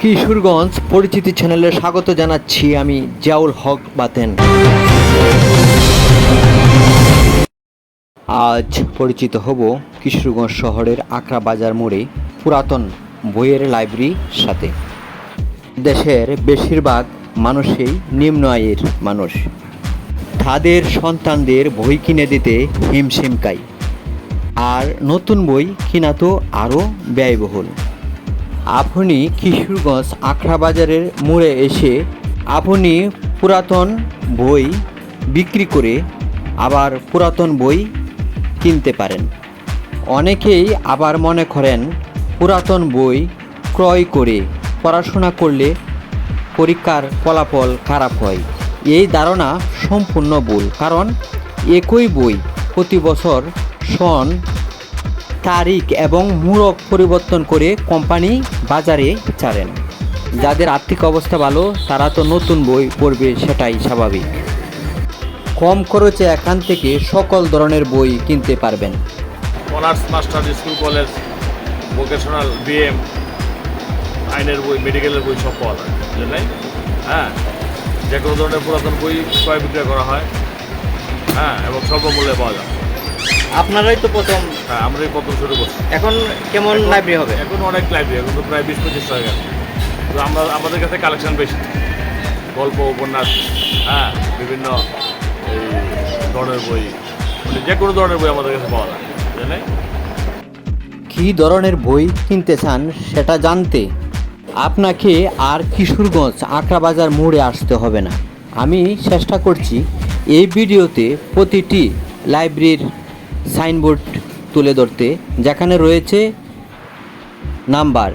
কিশোরগঞ্জ পরিচিতি চ্যানেলে স্বাগত জানাচ্ছি আমি জিয়াউল হক বাতেন। আজ পরিচিত হব কিশোরগঞ্জ শহরের আকরা বাজার মোড়ে পুরাতন বইয়ের লাইব্রেরির সাথে। দেশের বেশিরভাগ মানুষই নিম্ন আয়ের মানুষ। তাদের সন্তানদের বই কিনে দিতে হিমশিম আর নতুন বই কিনা তো আরও ব্যয়বহুল। আপনি কিশোরগঞ্জ আখড়া বাজারের মোড়ে এসে আপনি পুরাতন বই বিক্রি করে আবার পুরাতন বই কিনতে পারেন। অনেকেই আবার মনে করেন পুরাতন বই ক্রয় করে পড়াশোনা করলে পরীক্ষার ফলাফল খারাপ হয়। এই ধারণা সম্পূর্ণ ভুল, কারণ একই বই প্রতি বছর সন তারিখ এবং মূরক পরিবর্তন করে কোম্পানি বাজারে ছাড়েন। যাদের আর্থিক অবস্থা ভালো, তারা তো নতুন বই পড়বে, সেটাই স্বাভাবিক। কম খরচে এখান থেকে সকল ধরনের বই কিনতে পারবেন। Honours master school, college, vocational, BM, আইনের বই, মেডিকেলের বই সব পাওয়া যায় হ্যাঁ যে কোনো ধরনের পুরাতন বই ক্রয় বিক্রয় করা হয় হ্যাঁ এবং স্বল্প মূল্যে পাওয়া যায়। আপনারাই তো প্রথম। হ্যাঁ আমরা এই প্রথম শুরু করছি। এখন কেমন লাইব্রেরি হবে? এখন অনেক লাইব্রেরি এখন তো প্রায় বিশ পঁচিশ হয়ে গেছে। তো আমরা আমাদের কাছে কালেকশন বেশি। গল্প উপন্যাস হ্যাঁ বিভিন্ন এই ধরনের বই মানে যে কোনো ধরনের বই আমাদের কাছে পাওয়া যায়। বুঝলেন? কী ধরনের বই কিনতে চান সেটা জানতে আপনাকে আর কিশোরগঞ্জ আঁকড়া বাজার মোড়ে আসতে হবে না। আমি চেষ্টা করছি এই ভিডিওতে প্রতিটি লাইব্রেরির সাইনবোর্ড তুলে ধরতে, যেখানে রয়েছে নাম্বার।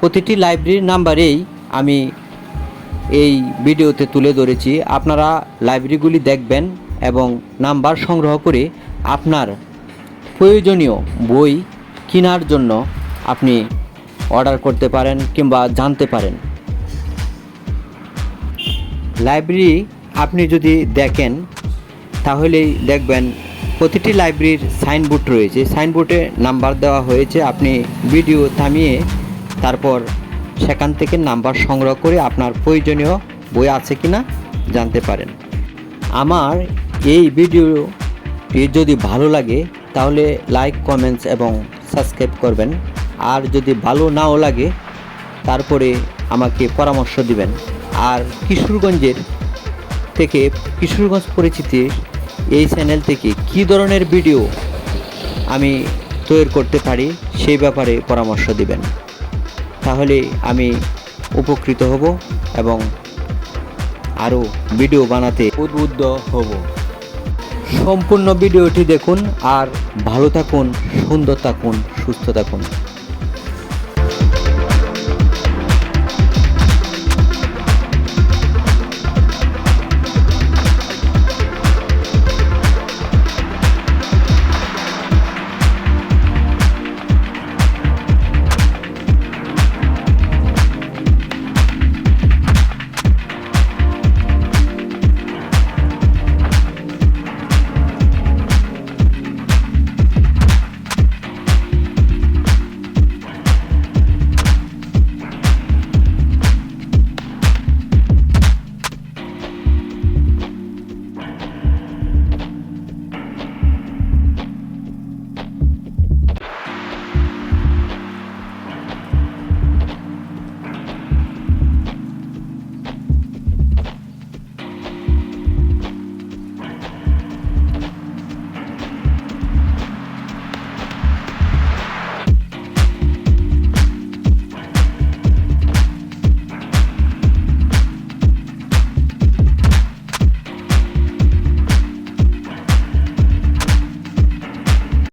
প্রতিটি লাইব্রেরির নাম্বারেই আমি এই ভিডিওতে তুলে ধরেছি। আপনারা লাইব্রেরিগুলি দেখবেন এবং নাম্বার সংগ্রহ করে আপনার প্রয়োজনীয় বই কেনার জন্য আপনি অর্ডার করতে পারেন কিংবা জানতে পারেন। লাইব্রেরি আপনি যদি দেখেন, তাহলেই দেখবেন প্রতিটি লাইব্রেরির সাইনবোর্ড রয়েছে। সাইনবোর্ডে নাম্বার দেওয়া হয়েছে। আপনি ভিডিও থামিয়ে তারপর সেখান থেকে নাম্বার সংগ্রহ করে আপনার প্রয়োজনীয় বই আছে কিনা জানতে পারেন। আমার এই ভিডিওটি যদি ভালো লাগে, তাহলে লাইক, কমেন্টস এবং সাবস্ক্রাইব করবেন। আর যদি ভালো নাও লাগে, তারপরে আমাকে পরামর্শ দিবেন। আর কিশোরগঞ্জের থেকে কিশোরগঞ্জ পরিচিতির এই চ্যানেল থেকে কী ধরনের ভিডিও আমি তৈরি করতে পারি, সেই ব্যাপারে পরামর্শ দিবেন। তাহলে আমি উপকৃত হব এবং আরও ভিডিও বানাতে উদ্বুদ্ধ হব। সম্পূর্ণ ভিডিওটি দেখুন আর ভালো থাকুন, সুন্দর থাকুন, সুস্থ থাকুন।